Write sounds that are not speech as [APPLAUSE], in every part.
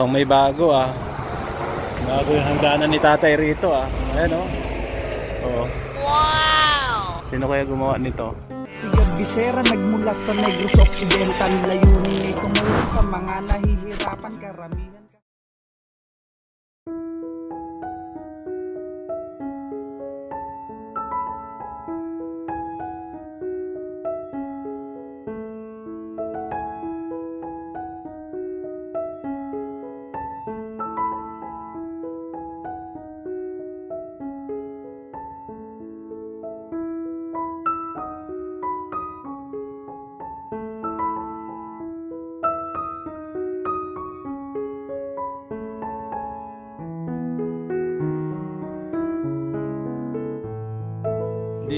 Oh, may bago ah. Bago yung hangganan ni tatay rito ah. Ayan oh. Oh. Wow! Sino kaya gumawa nito? Si God Visera nagmula sa Negros Occidental Layunin ay tumulong sa mga nahihirapan karamihan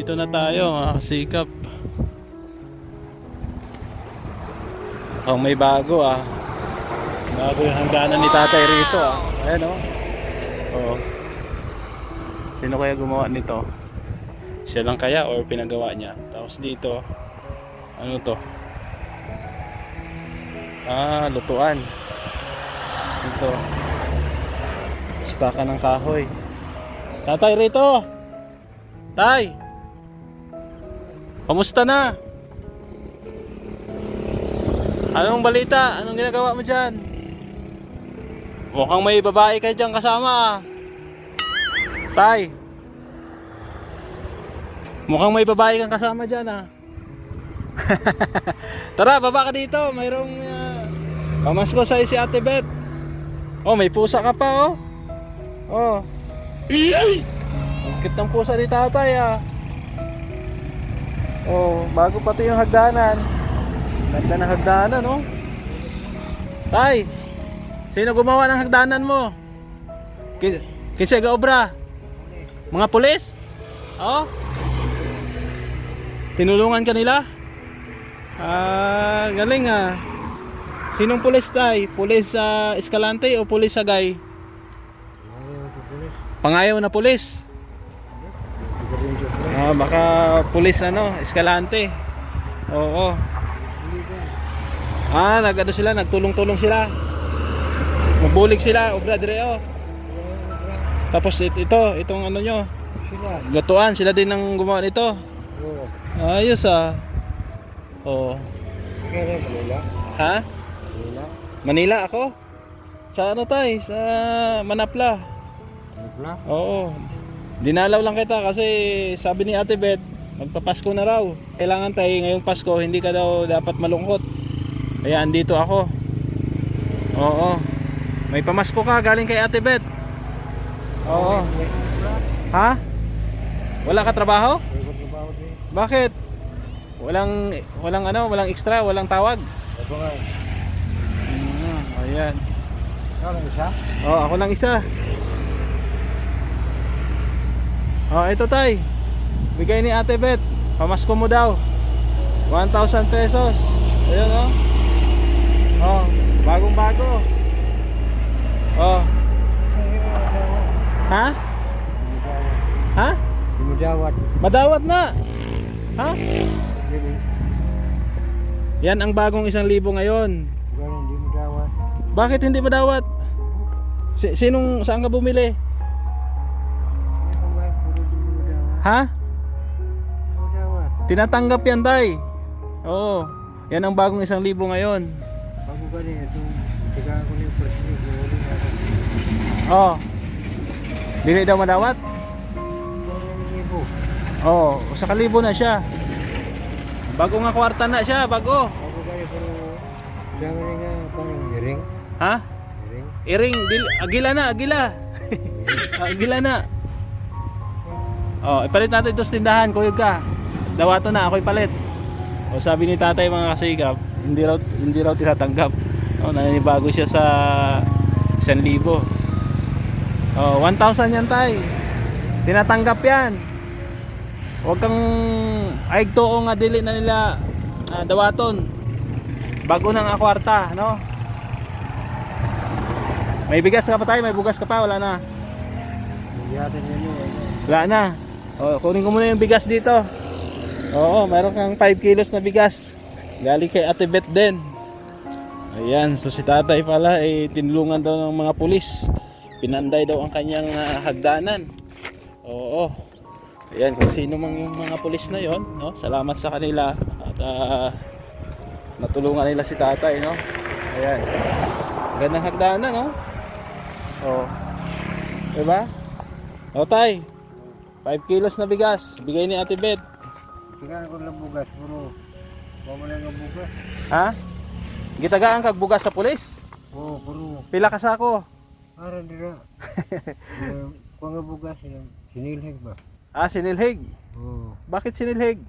Dito na tayo mga kasikap. Oh, may bago ah. Bago yung hangganan ni tatay rito ah. Ayan oh. Oh. Sino kaya gumawa nito? Siya lang kaya or pinagawa niya? Tapos dito, ano to? Ah, lutuan. Ito. Staka ng kahoy. Tatay rito! Tay! Kamusta na? Anong balita? Anong ginagawa mo dyan? Mukhang may babae ka dyan kasama ah. Tay! Mukhang may babae kang kasama dyan ah. [LAUGHS] Tara, baba ka dito. Mayroong uh, pamasko sa'yo si Ate Beth. Oh, may pusa ka pa oh. Oh. Ang cute ng pusa ni tatay ah. Oh, bago pati yung hagdanan. Ganda ng hagdanan, oh. Tay, sino gumawa ng hagdanan mo? Ki Kisega Obra? Mga pulis? Oo. Tinulungan ka nila? Ah, galing ah. Sinong pulis tay? Pulis sa Escalante o pulis sa Gay? Pangayaw na pulis. Ah, baka pulis ano, Escalante. Oo. Ah, nagano sila, nagtulong-tulong sila. Mabulig sila, obra dire oh. Tapos it- ito, itong ano nyo, gatuan, sila din ang gumawa nito. Oo. Ayos ah. Oo. Manila. Ha? Manila. Manila ako? Sa ano tay? Sa Manapla. Manila. Oo. Dinalaw lang kita kasi sabi ni Ate Beth, magpapasko na raw. Kailangan tayo ngayong Pasko, hindi ka daw dapat malungkot. Kaya andito ako. Oo. May pamasko ka galing kay Ate Beth. Oo. Ha? Wala ka trabaho? Bakit? Walang walang ano, walang extra, walang tawag. Ito nga. Hmm, ayan. Ikaw lang isa? Oh, ako lang isa. Oh, ito tay. Bigay ni Ate Beth. Pamasko mo daw. 1,000 pesos. Ayun oh. Oh, bagong bago. Oh. Ha? Ha? Di mo dawat. Madawat na. Ha? Yan ang bagong isang libo ngayon. Bakit hindi madawat? Si sinong saan ka bumili? Ha? Tinatanggap yan, tay. Oo. Yan ang bagong isang libo ngayon. Bago ka din, itong tiga ako ni first week. Oo. Dili daw madawat? Oo. sa kalibo na siya. Bago nga kwarta na siya, bago. Bago kayo, pero siya nga parang miring. Ha? Iring, dil, agila na, agila. [LAUGHS] agila na. Oh, ipalit natin ito sa tindahan, kuyog ka. Dawato na, ako'y palit. O sabi ni tatay mga kasigap, hindi raw, hindi raw tinatanggap. O, naninibago siya sa 1,000. Oh, 1,000 yan tay. Tinatanggap yan. Huwag kang aig too nga dili na nila ah, dawaton. Bago nang akwarta, no? May bigas ka pa tayo, may bugas ka pa, wala na. Niyo. Wala na. O, kunin ko muna yung bigas dito. Oo, meron kang 5 kilos na bigas. Galing kay Ate Beth din. Ayan, so si tatay pala ay tinulungan daw ng mga pulis. Pinanday daw ang kanyang ah, hagdanan. Oo. Ayan, kung sino mang yung mga pulis na yon, no? Salamat sa kanila at ah, natulungan nila si tatay, no? Ayan. Gandang hagdanan, no? Oo. Diba? O tay, 5 kilos na bigas, bigay ni Ate Beth. Tigaan ko lang bugas, bro. Huwag mo lang ang bugas. Ha? Gitagaan kag bugas sa pulis. Oo, bro. Pila ka sako? Para dira. [LAUGHS] Kuha nga bugas, sinilhig ba? Ah, sinilhig. Oo. Bakit sinilhig?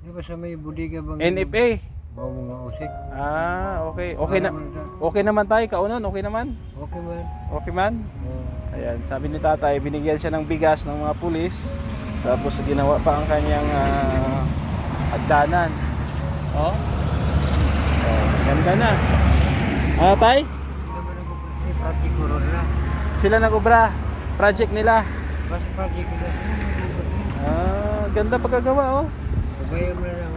Di ba sa may budiga bang... NFA. Bawa mo nga usik. Ah, okay. Okay na sa- okay naman tayo kaunon, okay naman. Okay man. Okay man. Oo. Ayan, sabi ni tatay, binigyan siya ng bigas ng mga pulis. Tapos ginawa pa ang kanyang ah, hagdanan. Oh. oh. Ganda na. Ah, tay? Sila nag-ubra. Project nila. Project. Ah, ganda pagkagawa oh. Pabayan mo lang.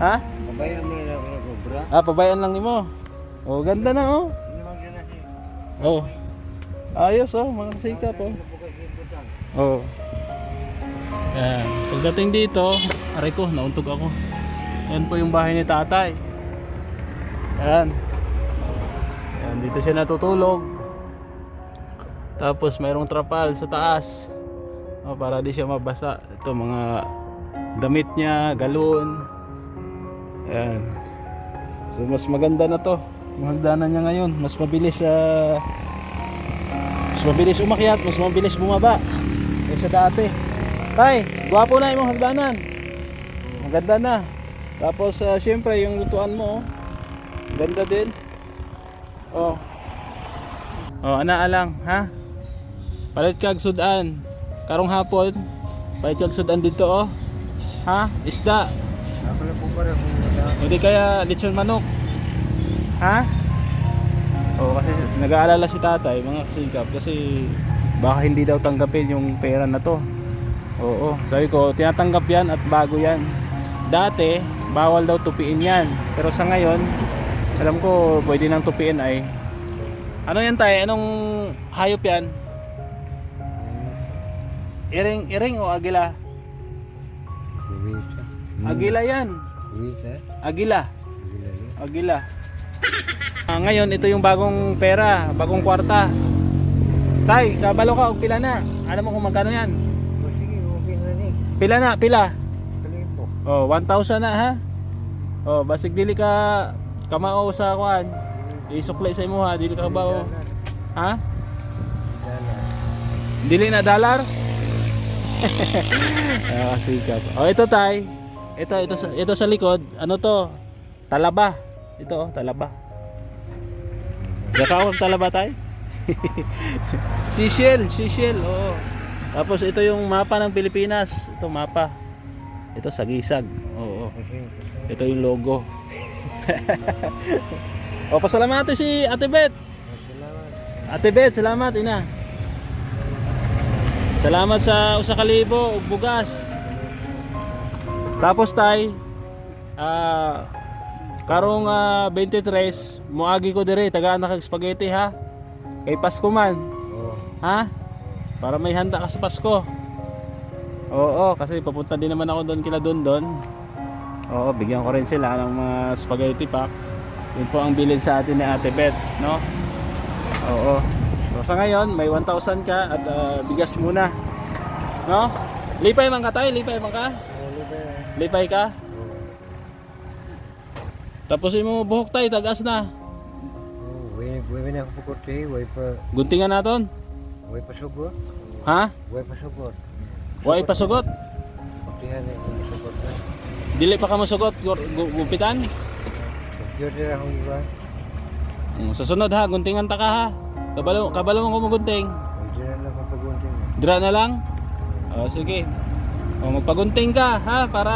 Ha? Pabayan mo lang ng obra. Ah, pabayan lang nimo. Oh, ganda na oh. Oh. Ayos oh, mga sikap oh. Oh. Ayan. Pagdating dito, aray ko, nauntog ako. Yan po yung bahay ni tatay. Ayan. Ayan, dito siya natutulog. Tapos mayroong trapal sa taas. Oh, para di siya mabasa. Ito mga damit niya, galon. Ayan. So mas maganda na to. Yung hagdanan niya ngayon, mas mabilis sa mas mabilis umakyat, mas mabilis bumaba kaysa dati. Tay, gwapo na imong hagdanan. Maganda na. Tapos uh, syempre yung lutuan mo, oh. ganda din. Oh. Oh, ana alang, ha? Palit kag sudan. Karong hapon, palit kag sudan dito, oh. Ha? Isda. Ako lang po para kung wala. Hindi kaya lechon manok. Ha? Oo, kasi nag-aalala si tatay, mga kasigap, kasi baka hindi daw tanggapin yung pera na to. Oo, sabi ko, tinatanggap yan at bago yan. Dati, bawal daw tupiin yan. Pero sa ngayon, alam ko, pwede nang tupiin ay. Ano yan tayo? Anong hayop yan? Iring, iring o agila? Agila yan. Agila. Gila yun. Agila. [LAUGHS] Ah, ngayon, ito yung bagong pera, bagong kwarta. Tay, kabalo ka, og pila na. Alam mo kung magkano yan? O sige, okay na ni. Pila na, pila. Kalipo. Oh, 1,000 na ha. Oh, basig dili ka kamao sa kuan. Isukli sa imo ha, dili ka ba? Ha? Dili na dollar? [LAUGHS] ah, sikap. Oh, ito tay. Ito, ito sa ito sa likod. Ano to? Talaba. Ito, oh, talaba. Gakaw talaba tay? [LAUGHS] Seashell, Seashell. Oo. Tapos ito yung mapa ng Pilipinas. Ito mapa. Ito sagisag. Oo. Ito yung logo. [LAUGHS] o, pasalamatan si Ate Beth. Ate Beth, salamat ina. Salamat sa usa ka libo ug bugas. Tapos tay ah karong ah, 23 moagi ko dire tagaan na kag spaghetti ha. Kay Pasko man, Oo. ha? Para may handa ka sa Pasko. Oo, kasi papunta din naman ako doon kila Dondon. Oo, bigyan ko rin sila ng mga spaghetti pack. Yun po ang bilin sa atin ni Ate Beth, no? Oo. So sa ngayon, may 1,000 ka at ah, bigas muna. No? Lipay man ka tayo, lipay man ka. Ba yan? Lipay ka. Tapos mo buhok tayo, tagas na. Way, way na ako pukot eh. Way pa, Guntingan naton. way pa sugot. Ha? Way pa sugot. Wa ipasugot. Putihan eh, kung sugot na. Dili pa ka masugot, gur- gu- gupitan. Pagkiyot nila akong iba. Sa sunod ha, guntingan ta ka ha. Kabalo, kabalo mo kumugunting. Hindi na lang mapagunting. Dira na lang. O sige. O magpagunting ka ha para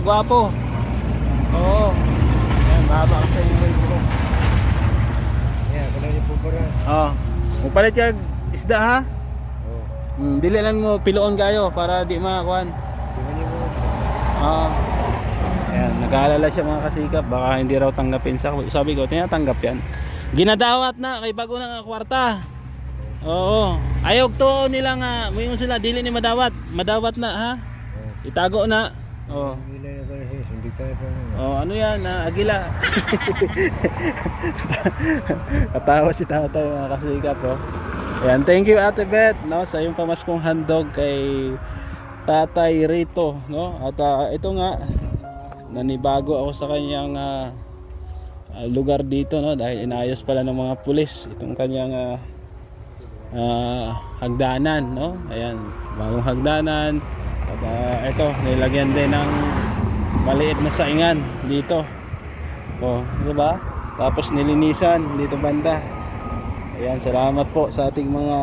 gwapo. Oo. Mahaba ka sa inyo bro. Yeah, kung na po para. Oh. Magpalit ka isda ha. Oo. Mm, dili lang mo piloon kayo para di makuan. Di ba niyo mo? Ah. Ayan, Nag-aalala siya mga kasikap, baka hindi raw tanggapin sa Sabi ko, tinatanggap yan. Ginadawat na kay bago na kwarta. Oo. Ayog to nila nga, muyon sila dili ni madawat. Madawat na ha. Itago na. Sindikato na. Oh, ano yan? Ah, agila. Katawa [LAUGHS] si tatay mga kasikap. Oh. Ayan, thank you Ate Beth no, sa yung pamaskong handog kay Tatay Rito. No? At ah, ito nga, nanibago ako sa kanyang ah, lugar dito no dahil inayos pala ng mga pulis itong kanyang ah, ah, hagdanan no ayan bagong hagdanan at ah, ito nilagyan din ng maliit na saingan dito. Oh di ba? Tapos nilinisan dito banda. Ayan salamat po sa ating mga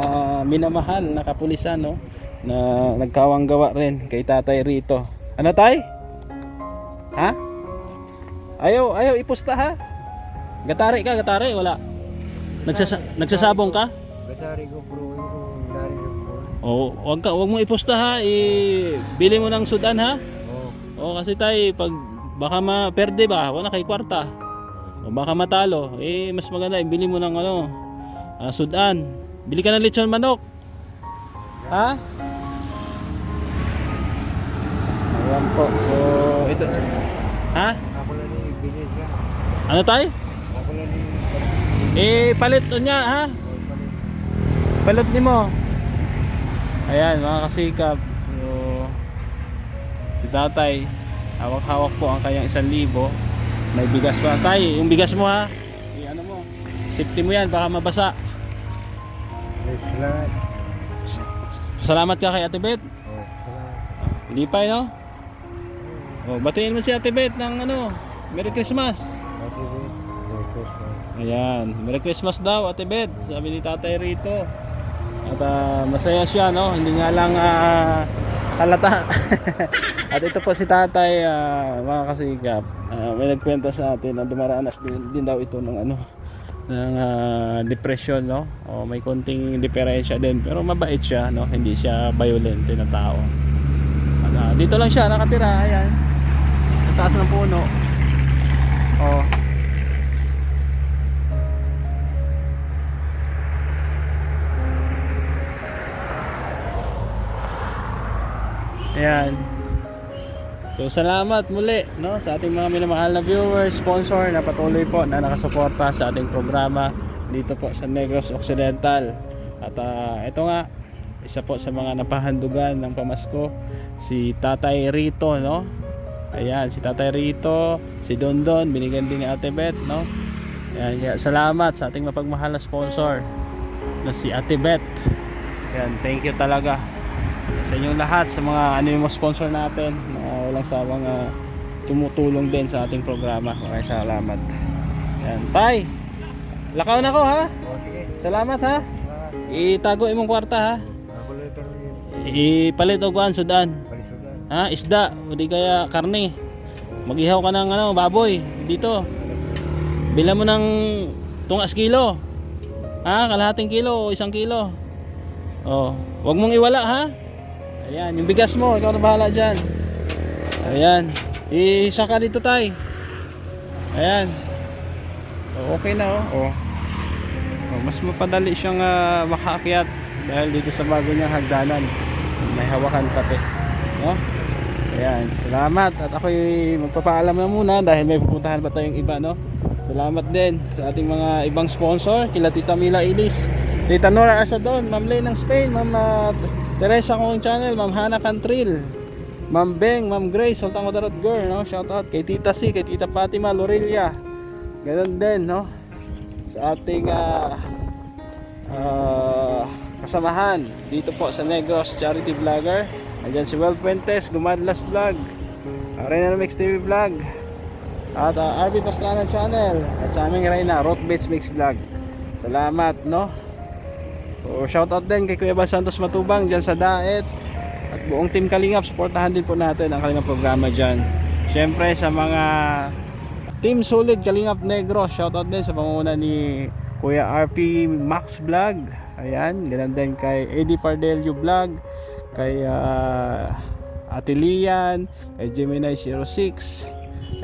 minamahal na kapulisan no? Na nagkawang gawa rin kay tatay rito. Ano tay? Ha? Ayaw ayaw ipusta ha? Gatari ka gatari? Wala. Nagsasa nagsasabong ka? Batari ko bro, bro. Oo, wag ka, wag mo ipusta ha. I bili mo ng sudan ha. Oo. Oo, kasi tayo pag baka ma-perde ba, wala kay kwarta. O baka matalo, eh mas maganda ibili mo ng ano, ah, sudan. Bili ka ng lechon manok. Ha? Ayan po. So, ito si- Ha? Ano ni Eh, palit niya, ha? Palit ni mo. Ayan, mga kasikap. So, si tatay, hawak-hawak po ang kanyang isang libo. May bigas pa. Tay, yung bigas mo ha. I, ano mo, safety mo yan, baka mabasa. Salamat. Salamat ka kay Ate. Oo, salamat. Hindi pa, no? Oh, batiin mo si Ate Beth ng ano, Merry Christmas. Ayan, Merry Christmas daw Ate Beth, sabi ni Tatay Rito. At ah, masaya siya no, hindi nga lang ah, halata. [LAUGHS] At ito po si Tatay ah, mga kasigap. Ah, may nagkwento sa atin na dumaranas din, din daw ito ng ano ng ah, depression no. O may konting diferensya din pero mabait siya no, hindi siya violent na tao. At, ah, dito lang siya nakatira, ayan. Sa taas ng puno. So salamat muli no sa ating mga minamahal na viewers, sponsor na patuloy po na nakasuporta sa ating programa dito po sa Negros Occidental. At ah, ito nga isa po sa mga napahandugan ng pamasko si Tatay Rito no. Ayan si Tatay Rito, si Don Don binigyan din ni Ate Beth no. Ayan, kaya salamat sa ating mapagmahal na sponsor na si Ate Beth. Ayan, thank you talaga sa inyong lahat sa mga ano yung sponsor natin sawang ah, tumutulong din sa ating programa. Maraming salamat. Yan. Tay lakaw na ko ha? Salamat ha? Itago imong kwarta ha? Ipalit og kuan sudan. Ha? Isda. O di kaya karne. Magihaw ka ng ano baboy. Dito. Bila mo ng tungas kilo. Ha? Kalahating kilo o isang kilo. Oh wag mong iwala ha? Ayan yung bigas mo. Ikaw na bahala dyan ayan. Isa ka dito tay. Ayan. Oh, okay na oh, oh. Oh, mas mapadali siyang ah, makaakyat dahil dito sa bago niyang hagdanan. May hawakan pati no? ayan. Salamat. At ako'y magpapaalam na muna dahil may pupuntahan pa tayong iba no? Salamat din sa ating mga ibang sponsor kila Tita Mila Ilis Tita Nora Asadon Ma'am Lay ng Spain Ma'am ah, Teresa Kong Channel Ma'am Hana Cantril Ma'am Beng Ma'am Grace Sultan Kudarot Girl no? shout out kay Tita C kay Tita Fatima Lorelia ganun din no sa ating ah, ah, kasamahan dito po sa Negros Charity Vlogger. Andyan si Well Fuentes, Gumadlas Vlog, Arena Mix TV Vlog, at uh, RB Pastrana Channel, at sa aming Reyna, Rock Beats Mix Vlog. Salamat, no? So, shoutout din kay Kuya Bal Santos Matubang dyan sa Daet. At buong team Kalingap, supportahan din po natin ang Kalingap programa dyan. Siyempre sa mga Team Solid Kalingap Negro, shoutout din sa panguna ni Kuya RP Max Vlog. Ayan, ganun din kay Eddie Pardelio Vlog, kay uh, Ate Lian, kay Gemini 06,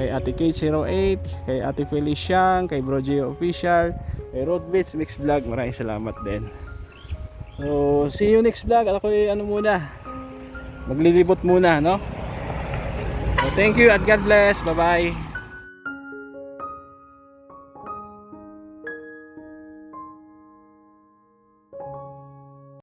kay Ate K08, kay Ate Feliciang, kay Bro J Official, kay Roadbits Mix Vlog. Maraming salamat din. So, see you next vlog. Ako ay ano muna, maglilibot muna no? So, thank you at God bless. Bye bye